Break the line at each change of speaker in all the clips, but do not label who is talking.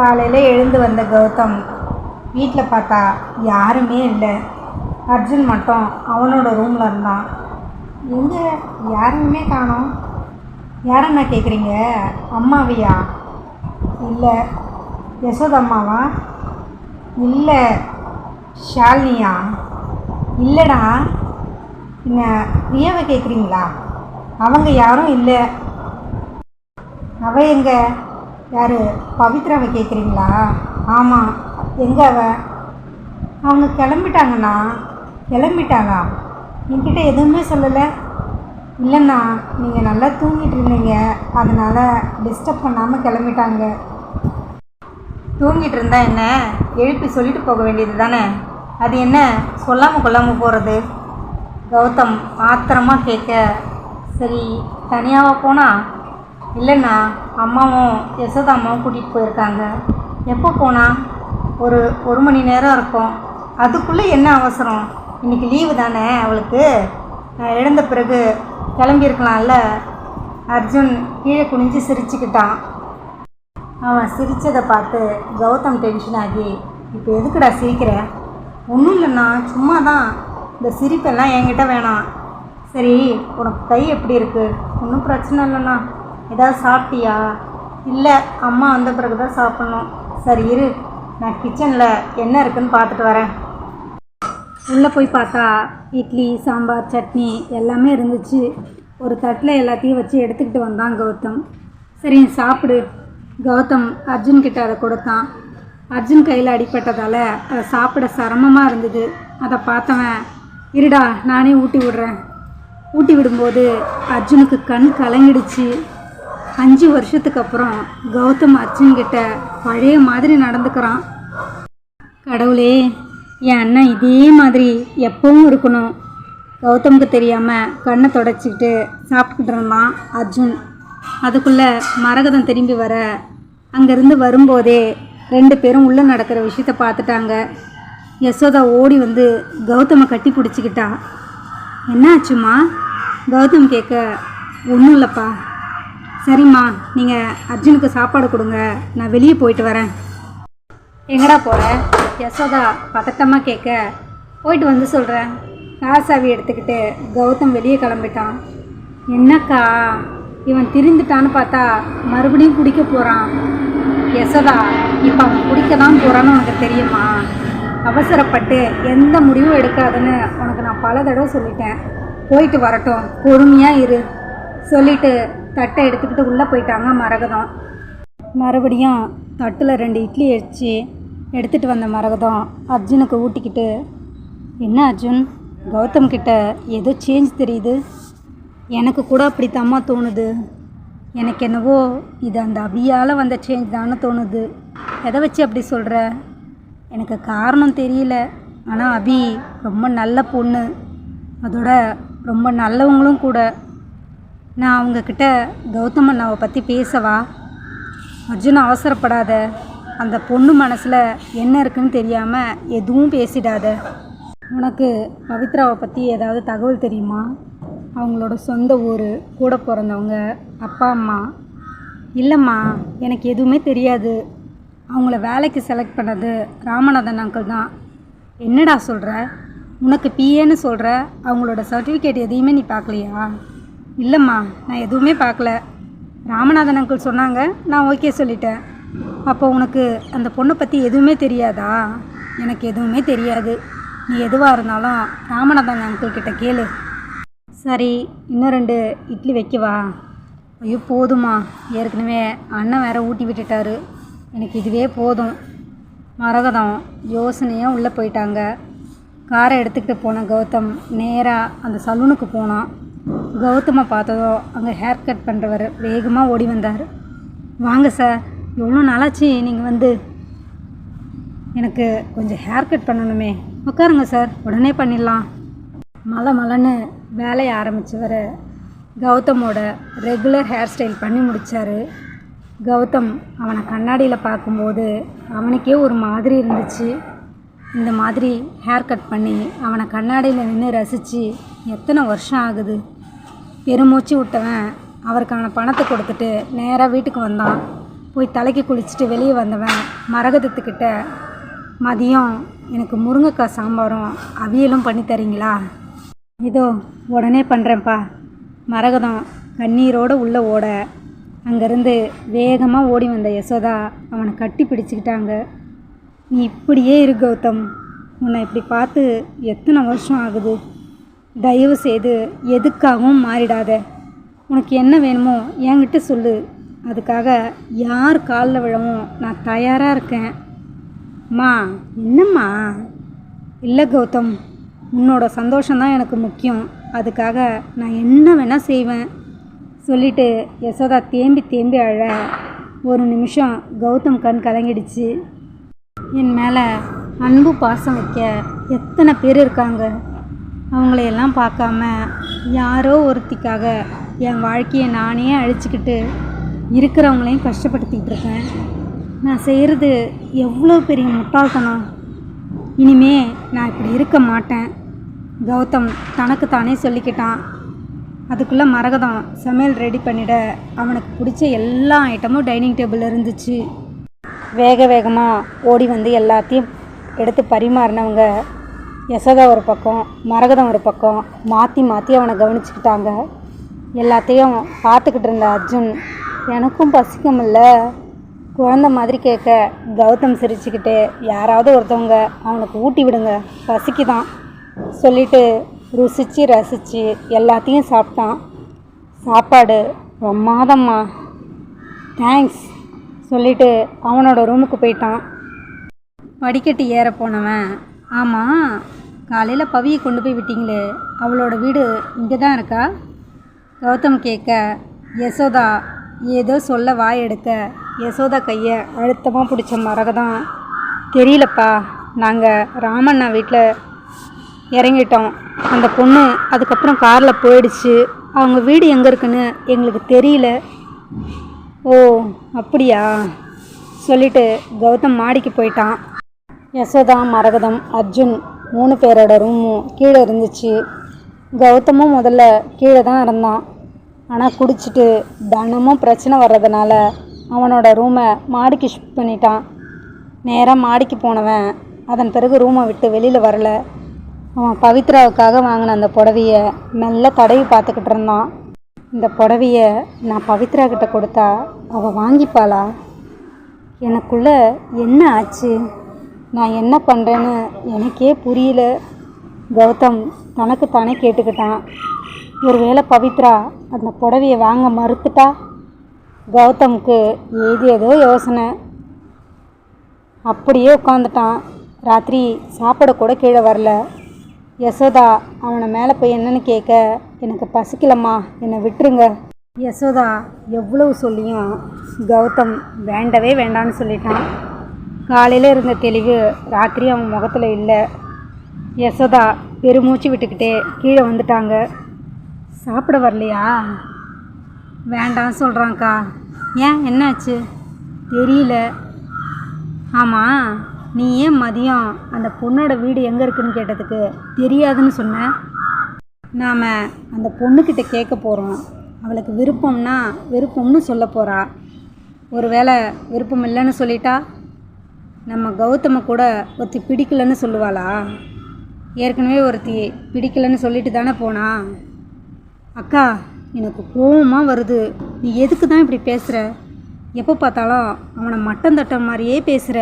காலையில் எழுந்து வந்த கௌதம் வீட்டில் பார்த்தா யாருமே இல்லை. அர்ஜுன் மட்டும் அவனோட ரூமில் இருந்தான். எங்கே? யாருமே காணோம். யாரண்ணா கேட்குறீங்க அம்மாவையா? இல்லை. யசோதம்மாவா இல்லை. ஷாலினியா? இல்லைடா. என்ன பிரியாவை கேட்குறீங்களா அவங்க யாரும் இல்லை. அவ எங்கே? யார் பவித்ராவை கேட்குறீங்களா ஆமாம் எங்கே அவ? அவங்க கிளம்பிட்டாங்கண்ணா. கிளம்பிட்டாளா? என்கிட்ட எதுவுமே சொல்லலை. இல்லைண்ணா நீங்கள் நல்லா தூங்கிட்டு இருந்தீங்க. அதனால் டிஸ்டர்ப் பண்ணாமல் கிளம்பிட்டாங்க. தூங்கிட்டு இருந்தா என்ன? எழுப்பி சொல்லிட்டு போக வேண்டியது தானே? அது என்ன? சொல்லாமல் கொள்ளாமல் போகிறது கௌதம் ஆத்திரமாக கேட்க சரி தனியாக போனா? இல்லைண்ணா அம்மாவும் யசோதா அம்மாவும் கூட்டிகிட்டு போயிருக்காங்க. எப்போ போனால் ஒரு ஒரு மணி நேரம் இருக்கும். அதுக்குள்ளே என்ன அவசரம்? இன்னைக்கு லீவு தானே அவளுக்கு? நான் எழுந்த பிறகு கிளம்பியிருக்கலாம்ல? அர்ஜுன் கீழே குனிஞ்சு சிரிச்சுக்கிட்டான். அவன் சிரித்ததை பார்த்து கௌதம் டென்ஷன் ஆகி இப்போ எதுக்குடா சிரிக்கிற? ஒன்றும் இல்லைண்ணா சும்மா தான் இந்த சிரிப்பெல்லாம் என்கிட்ட வேணாம். சரி உனக்கு கை எப்படி இருக்குது ஒன்றும் பிரச்சனை இல்லைண்ணா. ஏதாவது சாப்பிட்டியா? இல்லை அம்மா வந்த பிறகு தான் சாப்பிட்ணும். சரி இரு. நான் கிச்சனில் என்ன இருக்குன்னு பார்த்துட்டு வரேன். உள்ளே போய் பார்த்தா இட்லி சாம்பார் சட்னி எல்லாமே இருந்துச்சு. ஒரு தட்டில் எல்லாத்தையும் வச்சு எடுத்துக்கிட்டு வந்தான் கௌதம். சரி சாப்பிடு. கௌதம் அர்ஜுன் கிட்ட அதை கொடுத்தான். அர்ஜுன் கையில் அடிபட்டதால் அதை சாப்பிட சிரமமாக இருந்தது. அதை பார்த்தவன் இருடா நானே ஊட்டி விடுறேன். ஊட்டி விடும்போது அர்ஜுனுக்கு கண் கலங்கிடுச்சு. அஞ்சு வருஷத்துக்கு அப்புறம் கௌதம் அர்ஜுன் கிட்ட பழைய மாதிரி நடந்துக்கிறான். கடவுளே என் அண்ணன் இதே மாதிரி எப்பவும் இருக்கணும். கௌதமுக்கு தெரியாமல் கண்ணை தொடச்சிக்கிட்டு சாப்பிட்டுக்கிட்டு இருந்தான் அர்ஜுன். அதுக்குள்ளே மரகதம் திரும்பி வர அங்கேருந்து வரும்போதே ரெண்டு பேரும் உள்ளே நடக்கிற விஷயத்த பார்த்துட்டாங்க. யசோதா ஓடி வந்து கௌதமை கட்டி பிடிச்சிக்கிட்டா. என்ன கௌதம் கேட்க ஒன்றும் இல்லைப்பா. சரிம்மா நீங்கள் அர்ஜுனுக்கு சாப்பாடு கொடுங்க. நான் வெளியே போயிட்டு வரேன். எங்கடா போகிற யசோதா பதட்டமாக கேட்க போயிட்டு வந்து சொல்கிறேன் காசாவி எடுத்துக்கிட்டு கௌதம் வெளியே கிளம்பிட்டான். என்னக்கா இவன் திரிந்துட்டான்னு பார்த்தா மறுபடியும் குடிக்க போகிறான் யசோதா இப்போ அவன் குடிக்க தான் போகிறான்னு உனக்கு தெரியுமா? அவசரப்பட்டு எந்த முடிவும் எடுக்காதுன்னு உனக்கு நான் பல தடவை சொல்லிட்டேன். போயிட்டு வரட்டும் பொறுமையாக இரு. சொல்லிட்டு தட்டை எடுத்துக்கிட்டு உள்ளே போயிட்டாங்க மரகதம். மறுபடியும் தட்டில் ரெண்டு இட்லி அடித்து எடுத்துகிட்டு வந்த மரகதம் அர்ஜுனுக்கு ஊட்டிக்கிட்டு என்ன அர்ஜுன் கௌதம் கிட்ட ஏதோ சேஞ்ச் தெரியுது? எனக்கு கூட அப்படித்தாம்மா தோணுது. எனக்கு என்னவோ இது அந்த அபியால் வந்த சேஞ்ச் தானே தோணுது. எதை வச்சு அப்படி சொல்கிற எனக்கு காரணம் தெரியல. ஆனால் அபி ரொம்ப நல்ல பொண்ணு. அதோட ரொம்ப நல்லவங்களும் கூட. நான் அவங்கக்கிட்ட கௌதம் அண்ணாவை பற்றி பேசவா? அர்ஜுன் அவசரப்படாத. அந்த பொண்ணு மனசில் என்ன இருக்குன்னு தெரியாமல் எதுவும் பேசிடாத. உனக்கு பவித்ராவை பற்றி ஏதாவது தகவல் தெரியுமா? அவங்களோட சொந்த ஊர் கூட பிறந்தவங்க அப்பா அம்மா. இல்லைம்மா எனக்கு எதுவுமே தெரியாது. அவங்கள வேலைக்கு செலக்ட் பண்ணது ராமநாதன் அங்கிள் தான். என்னடா சொல்கிற உனக்கு பிஏன்னு சொல்கிற அவங்களோட சர்டிஃபிகேட் எதையுமே நீ பார்க்கலையா? இல்லைம்மா நான் எதுவுமே பார்க்கல. ராமநாதன் அங்கிள் சொன்னாங்க நான் ஓகே சொல்லிட்டேன். அப்போ உனக்கு அந்த பொண்ணை பற்றி எதுவுமே தெரியாதா? எனக்கு எதுவுமே தெரியாது. நீ எதுவாக இருந்தாலும் ராமநாதன் அங்கிள் கிட்ட கேளு. சரி இன்னும் ரெண்டு இட்லி வைக்கவா ஐயோ போதுமா ஏற்கனவே அண்ணன் வேற ஊட்டி விட்டுட்டாரு. எனக்கு இதுவே போதும். மரகதம் யோசனையாக உள்ளே போயிட்டாங்க. காரை எடுத்துக்கிட்டு போன கௌதம் நேராக அந்த சலூனுக்கு போனான். கௌதமை பார்த்ததோ அங்கே ஹேர் கட் பண்ணுறவர் வேகமாக ஓடி வந்தார். வாங்க சார் எவ்வளோ நாளாச்சு நீங்கள் வந்து? எனக்கு கொஞ்சம் ஹேர் கட் பண்ணணுமே. உட்காருங்க சார் உடனே பண்ணிடலாம். மலை மலைன்னு வேலையை ஆரம்பித்தவர் கௌதமோட ரெகுலர் ஹேர் ஸ்டைல் பண்ணி முடித்தார் கௌதம் அவனை கண்ணாடியில் பார்க்கும்போது அவனுக்கே ஒரு மாதிரி இருந்துச்சு. இந்த மாதிரி ஹேர் கட் பண்ணி அவனை கண்ணாடியில் நின்று ரசித்து எத்தனை வருஷம் ஆகுது? பெருமூச்சு விட்டவன் அவருக்கான பணத்தை கொடுத்துட்டு நேராக வீட்டுக்கு வந்தான். போய் தலைக்கு குளிச்சுட்டு வெளியே வந்தவன் மரகதத்துக்கிட்ட மதியம் எனக்கு முருங்கைக்காய் சாம்பாரும் அவியலும் பண்ணி தரீங்களா? இதோ உடனே பண்ணுறேன்ப்பா மரகதம் கண்ணீரோடு உள்ளே ஓட அங்கேருந்து வேகமாக ஓடி வந்த யசோதா அவனை கட்டி பிடிச்சிக்கிட்டாங்க. நீ இப்படியே இரு கௌதம். உன்னை இப்படி பார்த்து எத்தனை வருஷம் ஆகுது? தயவு செய்து எதுக்காகவும் மாறிடாத. உனக்கு என்ன வேணுமோ என்கிட்ட சொல்லு. அதுக்காக யார் காலில் விழவும் நான் தயாராக இருக்கேன். அம்மா என்னம்மா? இல்லை கௌதம். உன்னோட சந்தோஷம்தான் எனக்கு முக்கியம். அதுக்காக நான் என்ன வேணால் செய்வேன். சொல்லிட்டு யசோதா தேம்பி தேம்பி அழ. ஒரு நிமிஷம் கௌதம் கண் கலங்கிடுச்சு. என் மேலே அன்பு பாசம் வைக்க எத்தனை பேர் இருக்காங்க? அவங்களையெல்லாம் பார்க்காம யாரோ ஒருத்திக்காக என் வாழ்க்கையை நானே அழிச்சிக்கிட்டு இருக்கிறவங்களையும் கஷ்டப்படுத்திக்கிட்டு இருக்கேன். நான் செய்கிறது எவ்வளோ பெரிய முட்டாள்தனம். இனிமே நான் இப்படி இருக்க மாட்டேன். கௌதம் தனக்கு தானே சொல்லிக்கிட்டான். அதுக்குள்ளே மரகதம் சமையல் ரெடி பண்ணிட அவனுக்கு பிடிச்ச எல்லா ஐட்டமும் டைனிங் டேபிள் இருந்துச்சு. வேக வேகமாக ஓடி வந்து எல்லாத்தையும் எடுத்து பரிமாறினவங்க யசோதா ஒரு பக்கம் மரகதம் ஒரு பக்கம் மாற்றி மாற்றி அவனை கவனிச்சுக்கிட்டாங்க. எல்லாத்தையும் பார்த்துக்கிட்டு இருந்த அர்ஜுன் எனக்கும் பசிக்கமில்ல குழந்த மாதிரி கேட்க கௌதம் சிரிச்சுக்கிட்டு யாராவது ஒருத்தவங்க அவனுக்கு ஊட்டி விடுங்க பசிக்குதான். சொல்லிட்டு ருசித்து ரசித்து எல்லாத்தையும் சாப்பிட்டான். சாப்பாடு பிரமாதம்மா. தேங்க்ஸ் சொல்லிட்டு அவனோட ரூமுக்கு போயிட்டான். படிக்கட்டு ஏற போனவன் ஆமாம் காலையில் பவியை கொண்டு போய் விட்டீங்களே அவளோட வீடு இங்கே தான் இருக்கா? கௌதம் கேட்க யசோதா ஏதோ சொல்ல வாய் எடுக்க யசோதா கையை அழுத்தமாக பிடிச்ச மரகதான். தெரியலப்பா நாங்கள் ராமண்ணா வீட்டில் இறங்கிட்டோம். அந்த பொண்ணு அதுக்கப்புறம் காரில் போயிடுச்சு. அவங்க வீடு எங்கே இருக்குன்னு எங்களுக்கு தெரியல. ஓ அப்படியா? சொல்லிட்டு கௌதம் மாடிக்கு போயிட்டான். யசோதா மரகதம் அர்ஜுன் மூணு பேரோட ரூமும் கீழே இருந்துச்சு. கௌதமும் முதல்ல கீழே தான் இருந்தான். ஆனால் குடிச்சிட்டு தினமும் பிரச்சனை வர்றதுனால அவனோட ரூமை மாடிக்கு ஷிஃப்ட் பண்ணிட்டான். நேராக மாடிக்கு போனவன். அதன் பிறகு ரூமை விட்டு வெளியில் வரல. அவன் பவித்ராவுக்காக வாங்கின அந்த புடவைய மெல்ல தடவி பார்த்துக்கிட்டு இருந்தான். இந்த புடவைய நான் பவித்ரா கிட்ட கொடுத்தா அவள் வாங்கிப்பாளா? எனக்குள்ள என்ன ஆச்சு? நான் என்ன பண்ணுறேன்னு எனக்கே புரியல. கௌதம் தனக்கு தானே கேட்டுக்கிட்டான். ஒருவேளை பவித்ரா அந்த புடவைய வாங்க மறுத்துட்டா? கௌதமுக்கு ஏது ஏதோ யோசனை. அப்படியே உட்காந்துட்டான் ராத்திரி சாப்பிட கூட கீழே வரல. யசோதா அவனை மேலே போய் என்னன்னு கேட்க எனக்கு பசிக்கலம்மா என்னை விட்டுருங்க. யசோதா எவ்வளவு சொல்லியும் கௌதம் வேண்டவே வேண்டான்னு சொல்லிட்டான். காலையில் இருந்த தெளிவு ராத்திரி அவன் முகத்தில் இல்லை. யசோதா பெருமூச்சு விட்டுக்கிட்டே கீழே வந்துட்டாங்க. சாப்பிட வரலையா? வேண்டாம் சொல்கிறான்க்கா ஏன்? என்னாச்சு? தெரியல. ஆமாம் நீ ஏன் மதியம் அந்த பொண்ணோட வீடு எங்கே இருக்குன்னு கேட்டதுக்கு தெரியாதுன்னு சொன்ன. நாம் அந்த பொண்ணுக்கிட்ட கேட்க போகிறோம் அவளுக்கு விருப்பம்னா விருப்பம்னு சொல்ல போகிறா ஒருவேளை விருப்பம் இல்லைன்னு சொல்லிட்டா? நம்ம கௌதம கூட ஒருத்தி பிடிக்கலன்னு சொல்லுவாளா? ஏற்கனவே ஒருத்தி பிடிக்கலன்னு சொல்லிட்டு தானே போனா? அக்கா எனக்கு கோவமாக வருது. நீ எதுக்கு தான் இப்படி பேசுகிற எப்போ பார்த்தாலும் அவனை மட்டம் தட்ட மாதிரியே பேசுகிற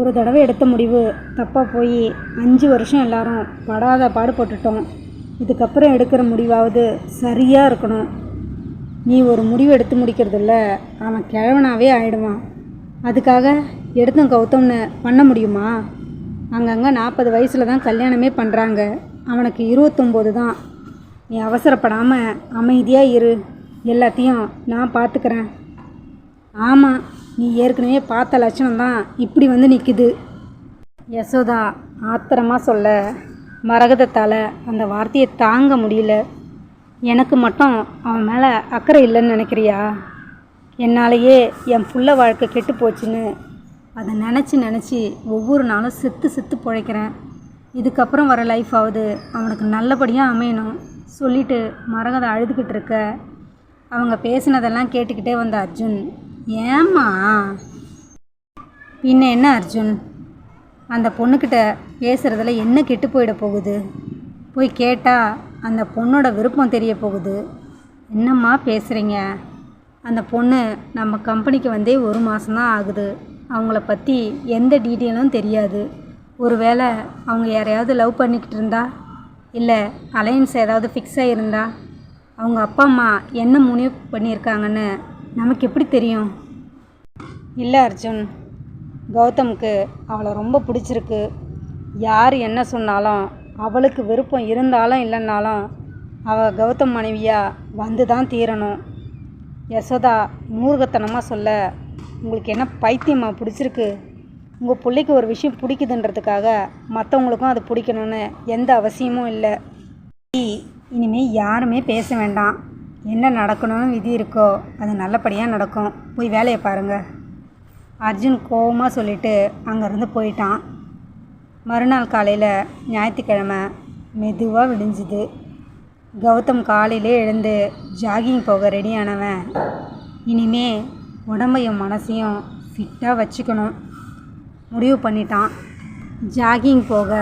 ஒரு தடவை எடுத்த முடிவு. தப்பாக போய் அஞ்சு வருஷம் எல்லாரும் படாத பாடுபட்டுட்டோம் இதுக்கப்புறம் எடுக்கிற முடிவாவது சரியாக இருக்கணும். நீ ஒரு முடிவு எடுத்து முடிக்கிறதில்ல. அவன் கிழவனாகவே ஆயிடுவான். அதுக்காக எடுத்தும் கௌதம்னு பண்ண முடியுமா? அங்கங்கே நாற்பது வயசில் தான் கல்யாணமே பண்ணுறாங்க அவனுக்கு இருபத்தொம்போது தான். நீ அவசரப்படாமல் அமைதியாக இரு. எல்லாத்தையும் நான் பார்த்துக்கிறேன் ஆமாம் நீ ஏற்கனவே பார்த்த லட்சணம் தான் இப்படி வந்து நிற்குது யசோதா ஆத்திரமாக சொல்ல மரகதத்தால் அந்த வார்த்தையை தாங்க முடியல. எனக்கு மட்டும் அவன் மேலே அக்கறை இல்லைன்னு நினைக்கிறியா? என்னாலேயே என் புள்ள வாழ்க்கை கெட்டு போச்சுன்னு அதை நினச்சி நினச்சி ஒவ்வொரு நாளும் செத்து செத்து பிழைக்கிறேன். இதுக்கப்புறம் வர லைஃபாவது அவனுக்கு நல்லபடியாக அமையணும் சொல்லிட்டு மரகதை அழுதுகிட்டு இருக்க. அவங்க பேசினதெல்லாம் கேட்டுக்கிட்டே வந்த அர்ஜுன் ஏம்மா? பின்ன என்ன அர்ஜுன்? அந்த பொண்ணுக்கிட்ட பேசுகிறதுல என்ன கெட்டு போயிட போகுது? போய் கேட்டால் அந்த பொண்ணோட விருப்பம் தெரிய போகுது. என்னம்மா பேசுகிறீங்க அந்த பொண்ணு நம்ம கம்பெனிக்கு வந்தே ஒரு மாதம்தான் ஆகுது. அவங்கள பற்றி எந்த டீட்டெயிலும் தெரியாது. ஒருவேளை அவங்க யாரையாவது லவ் பண்ணிக்கிட்டு இருந்தா? இல்லை அலையன்ஸ் ஏதாவது ஃபிக்ஸ் ஆகியிருந்தா அவங்க அப்பா அம்மா என்ன முடிவு பண்ணியிருக்காங்கன்னு நமக்கு எப்படி தெரியும்? இல்லை அர்ஜுன். கௌதமுக்கு அவளை ரொம்ப பிடிச்சிருக்கு. யார் என்ன சொன்னாலும் அவளுக்கு விருப்பம் இருந்தாலும் இல்லைன்னாலும் அவள் கௌதம் மனைவியாக வந்து தான் தீரணும். யசோதா மூர்கத்தனமாக சொல்ல உங்களுக்கு என்ன பைத்தியமா பிடிச்சிருக்கு? உங்கள் பிள்ளைக்கு ஒரு விஷயம் பிடிக்குதுன்றதுக்காக மற்றவங்களுக்கும் அது பிடிக்கணும்னு எந்த அவசியமும் இல்லை. இனிமேல் யாருமே பேச வேண்டாம். என்ன நடக்கணும்னு விதி இருக்கோ அது நல்லபடியாக நடக்கும். போய் வேலையை பாருங்கள் அர்ஜுன் கோபமாக சொல்லிட்டு அங்கேருந்து போயிட்டான். மறுநாள் காலையில் ஞாயிற்றுக்கிழமை மெதுவாக விடிஞ்சுது. கௌதம் காலையிலே எழுந்து ஜாகிங் போக ரெடியானவன் இனிமே உடம்பையும் மனசையும் ஃபிட்டாக வச்சுக்கணும். முடிவு பண்ணிட்டான். ஜாகிங் போக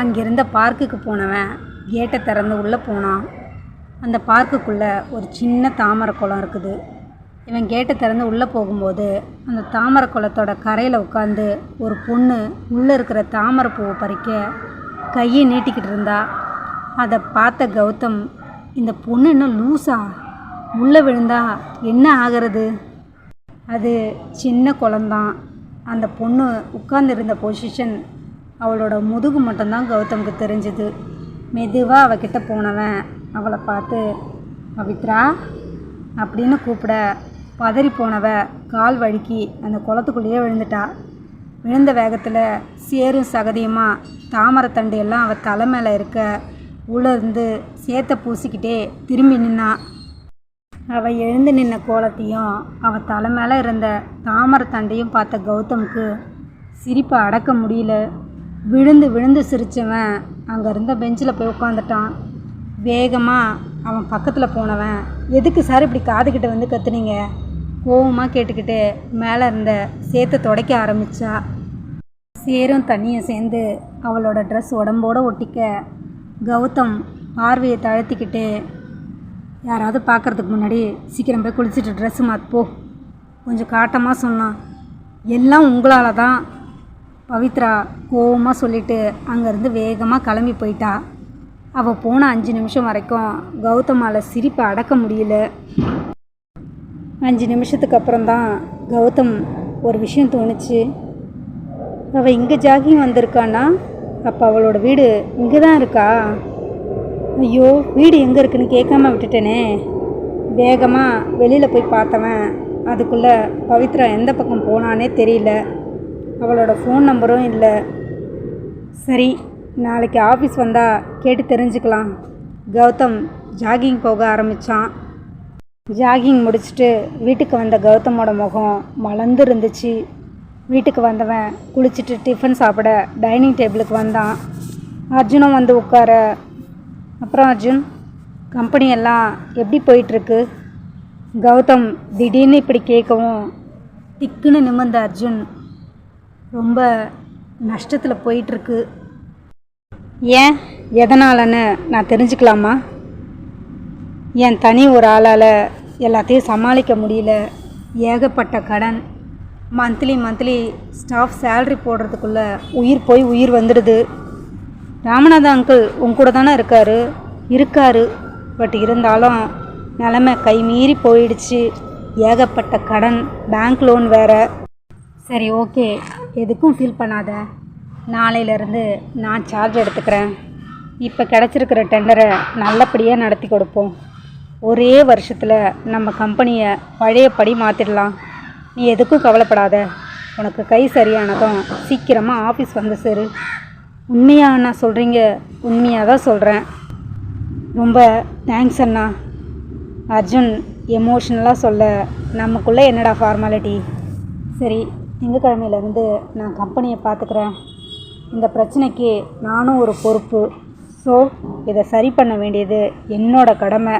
அங்கிருந்த பார்க்குக்கு போனவன். கேட்டை திறந்து உள்ளே போனான். அந்த பார்க்குக்குள்ளே ஒரு சின்ன தாமரை குளம் இருக்குது. இவன் கேட்டை திறந்து உள்ளே போகும்போது அந்த தாமரை குளத்தோட கரையில் உட்காந்து ஒரு பொண்ணு உள்ளே இருக்கிற தாமரை பூவை பறிக்க கையை நீட்டிக்கிட்டு இருந்தா. அதை பார்த்த கௌதம் இந்த பொண்ணு என்ன லூஸா உள்ளே விழுந்தா என்ன ஆகிறது? அது சின்ன குளம்தான். அந்த பொண்ணு உட்கார்ந்துருந்த பொசிஷன் அவளோட முதுகு மட்டும்தான் கௌதமுக்கு தெரிஞ்சுது. மெதுவாக அவகிட்ட போனவன். அவளை பார்த்து பவித்ரா அப்படின்னு கூப்பிட பதறி போனவ கால் வழுக்கி அந்த குளத்துக்குள்ளேயே விழுந்துட்டா. விழுந்த வேகத்தில் சேரும் சகதியுமாக தாமரத்தண்டு எல்லாம் அவள் தலை மேலே இருக்க உள்ள இருந்து சேத்தை பூசிக்கிட்டே திரும்பி நின்னான் அவள் எழுந்து நின்ன கோலத்தையும் அவள் தலை மேலே இருந்த தாமரத்தண்டையும் பார்த்த கௌதமுக்கு சிரிப்பை அடக்க முடியல. விழுந்து விழுந்து சிரிச்சவன் அங்கே இருந்த பெஞ்சில் போய் உட்காந்துட்டான் வேகமாக அவன் பக்கத்தில் போனவன் எதுக்கு சார் இப்படி காதுகிட்ட வந்து கத்துனீங்க? கோவமாக கேட்டுக்கிட்டு மேலே இருந்த சேத்தை துடைக்க ஆரம்பித்தா சேரும் தண்ணியும் சேர்ந்து அவளோட ட்ரெஸ் உடம்போட ஒட்டிக்க கௌதம் பார்வையை தழுத்திக்கிட்டு யாராவது பார்க்கறதுக்கு முன்னாடி சீக்கிரம் போய் குளிச்சுட்டு ட்ரெஸ்ஸு மாற்று போ. கொஞ்சம் காட்டமாக சொன்னான். எல்லாம் உங்களால் தான் பவித்ரா கோவமாக சொல்லிவிட்டு அங்கேருந்து வேகமாக கிளம்பி போயிட்டா. அவள் போன அஞ்சு நிமிஷம் வரைக்கும் கௌதமால் சிரிப்பை அடக்க முடியல. அஞ்சு நிமிஷத்துக்கு அப்புறம் தான் கௌதம் ஒரு விஷயம் தோணுச்சு. அவள் இங்கே ஜாகிங் வந்திருக்கான்னா அப்போ அவளோட வீடு இங்கே தான் இருக்கா? ஐயோ வீடு எங்கே இருக்குன்னு கேட்காம விட்டுட்டேனே. வேகமாக வெளியில் போய் பார்த்தவன் அதுக்குள்ளே பவித்ரா எந்த பக்கம் போனானே தெரியல. அவளோட ஃபோன் நம்பரும் இல்லை. சரி நாளைக்கு ஆஃபீஸ் வந்தால் கேட்டு தெரிஞ்சுக்கலாம். கௌதம் ஜாகிங் போக ஆரம்பித்தான் ஜாகிங் முடிச்சுட்டு வீட்டுக்கு வந்த கௌதமோட முகம் மலர்ந்து இருந்துச்சு. வீட்டுக்கு வந்தவன் குளிச்சுட்டு டிஃபன் சாப்பிட டைனிங் டேபிளுக்கு வந்தான். அர்ஜுனும் வந்து உட்கார அப்புறம் அர்ஜுன் கம்பெனி எல்லாம் எப்படி போயிட்டுருக்கு? கௌதம் திடீர்னு இப்படி கேட்கவும் திக்குன்னு நிமிர்ந்த அர்ஜுன் ரொம்ப நஷ்டத்தில் போயிட்டுருக்கு. ஏன்? எதனாலன்னு நான் தெரிஞ்சுக்கலாமா? என் தனி ஒரு ஆளால் எல்லாத்தையும் சமாளிக்க முடியல. ஏகப்பட்ட கடன். மந்த்லி மந்த்லி ஸ்டாஃப் சேல்ரி போடுறதுக்குள்ளே உயிர் போய் உயிர் வந்துடுது. ராமநாத அங்கிள் உன் கூட தானே இருக்காரு? இருக்காரு. பட் இருந்தாலும் நிலமை கை மீறி போயிடுச்சு. ஏகப்பட்ட கடன். பேங்க் லோன் வேறு. சரி ஓகே. எதுக்கும் ஃபீல் பண்ணாத. நாளையிலேருந்து நான் சார்ஜ் எடுத்துக்கிறேன். இப்போ கிடச்சிருக்கிற டெண்டரை நல்லபடியாக நடத்தி கொடுப்போம். ஒரே வருஷத்தில் நம்ம கம்பெனியை பழையபடி மாற்றிடலாம் நீ எதுக்கும் கவலைப்படாத. உனக்கு கை சரியானதும் சீக்கிரமாக ஆஃபீஸ் வந்து சேரு. உண்மையாக அண்ணா சொல்கிறீங்க உண்மையாக தான் சொல்கிறேன் ரொம்ப தேங்க்ஸ் அண்ணா. அர்ஜுன் எமோஷ்னலாக சொல்ல. நமக்குள்ளே என்னடா ஃபார்மாலிட்டி சரி திங்கக்கிழமையிலேருந்து நான் கம்பெனியை பார்த்துக்கிறேன் இந்த பிரச்சனைக்கு நானும் ஒரு பொறுப்பு. ஸோ இதை சரி பண்ண வேண்டியது என்னோட கடமை.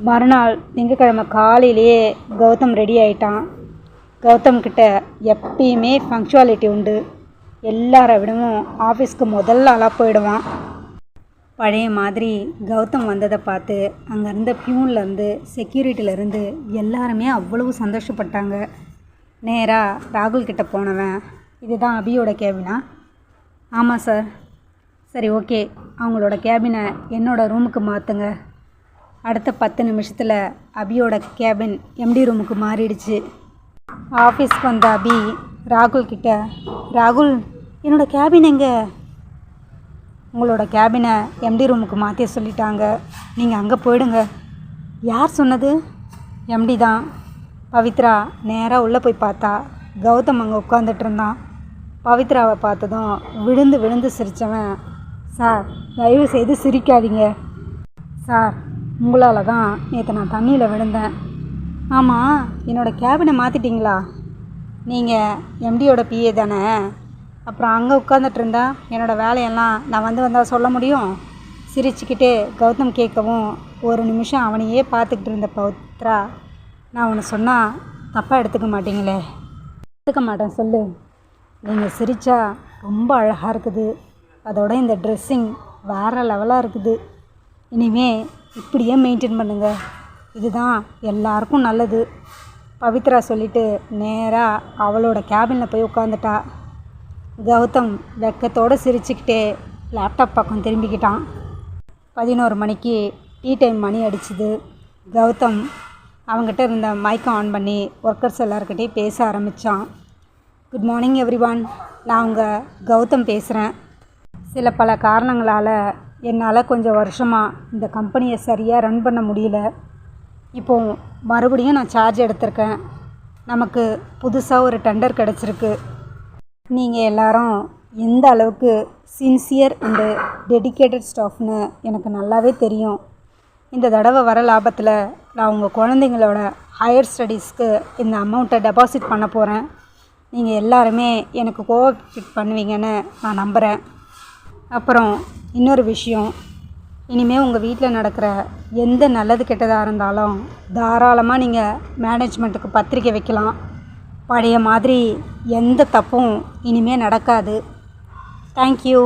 மறுநாள் திங்கக்கிழமை காலையிலேயே கௌதம் ரெடி ஆயிட்டான். கௌதம் கிட்ட எப்பயுமே ஃபங்க்ஷுவாலிட்டி உண்டு. எல்லாரை விடவும் ஆஃபீஸ்க்கு முதல்ல ஆளாக போயிடுவான். பழைய மாதிரி கௌதம் வந்ததை பார்த்து அங்கே இருந்த பியூன்லேருந்து செக்யூரிட்டியிலேருந்து எல்லாருமே அவ்வளவு சந்தோஷப்பட்டாங்க. நேராக ராகுல் கிட்ட போனவன் இதுதான் அபியோட கேபினா? ஆமாம் சார் சரி ஓகே அவங்களோட கேபினை என்னோடய ரூமுக்கு மாற்றுங்க அடுத்த பத்து நிமிஷத்தில் அபியோட கேபின் எம்டி ரூமுக்கு மாறிடுச்சு. ஆஃபீஸ்க்கு வந்த அபி ராகுல் கிட்ட ராகுல் என்னோடய கேபின் எங்கே? உங்களோட கேபினை எம்டி ரூமுக்கு மாற்றி சொல்லிட்டாங்க. நீங்கள் அங்கே போயிடுங்க. யார் சொன்னது? எம்டி தான். பவித்ரா நேராக உள்ளே போய் பார்த்தா கௌதம் அங்கே உட்காந்துட்டு இருந்தான். பவித்ராவை பார்த்ததும் விழுந்து விழுந்து சிரித்தவன் சார் தயவு செய்து சிரிக்காதீங்க. சார் உங்களால் தான் நேற்று நான் தண்ணியில் விழுந்தேன். ஆமாம் என்னோடய கேபினை மாற்றிட்டீங்களா நீங்கள் எம்டியோட பிஏ தானே. அப்புறம் அங்கே உட்காந்துட்டு இருந்தா என்னோடய வேலையெல்லாம் நான் வந்து வந்தால் சொல்ல முடியும்? சிரிச்சுக்கிட்டே கௌதம் கேட்கவும் ஒரு நிமிஷம் அவனையே பார்த்துக்கிட்டு இருந்த பவித்ரா நான் உன்னை சொன்னால் தப்பாக எடுத்துக்க மாட்டீங்களே. எடுத்துக்க மாட்டேன் சொல்லு. நீங்கள் சிரித்தா ரொம்ப அழகாக இருக்குது. அதோட இந்த ட்ரெஸ்ஸிங் வேறு லெவலாக இருக்குது. இனிமே இப்படியே மெயின்டைன் பண்ணுங்கள் இதுதான் எல்லாருக்கும் நல்லது. பவித்ரா சொல்லிட்டு நேராக அவளோட கேபினில் போய் உட்காந்துட்டா கௌதம் வெக்கத்தோடு சிரிச்சுக்கிட்டே லேப்டாப் பக்கம் திரும்பிக்கிட்டான். பதினோரு மணிக்கு டீ டைம் மணி அடிச்சுது. கௌதம் அவங்ககிட்ட இருந்த மைக்கை ஆன் பண்ணி ஒர்க்கர்ஸ் எல்லாருக்கிட்டேயும் பேச ஆரம்பித்தான் குட் மார்னிங் எவ்ரிவான் நான் உங்கள் கௌதம் பேசுகிறேன் சில பல காரணங்களால் என்னால் கொஞ்சம் வருஷமாக இந்த கம்பெனியை சரியாக ரன் பண்ண முடியல. இப்போ மறுபடியும் நான் சார்ஜ் எடுத்திருக்கேன். நமக்கு புதுசாக ஒரு டெண்டர் கிடச்சிருக்கு. நீங்கள் எல்லாரும் எந்த அளவுக்கு சின்சியர் அண்டு டெடிகேட்டட் ஸ்டாஃப்னு எனக்கு நல்லாவே தெரியும். இந்த தடவை வர லாபத்தில் நான் உங்கள் குழந்தைங்களோட ஹையர் ஸ்டடீஸ்க்கு இந்த அமௌண்ட்டை டெபாசிட் பண்ண போகிறேன் நீங்கள் எல்லாருமே எனக்கு கோஆப்ரேட் பண்ணுவீங்கன்னு நான் நம்புகிறேன் அப்புறம் இன்னொரு விஷயம் இனிமேல் உங்கள் வீட்டில் நடக்கிற எந்த நல்லது கெட்டதாக இருந்தாலும் தாராளமாக நீங்கள் மேனேஜ்மெண்ட்டுக்கு பத்திரிக்கை வைக்கலாம். பழைய மாதிரி எந்த தப்பும் இனிமேல் நடக்காது. தேங்க்யூ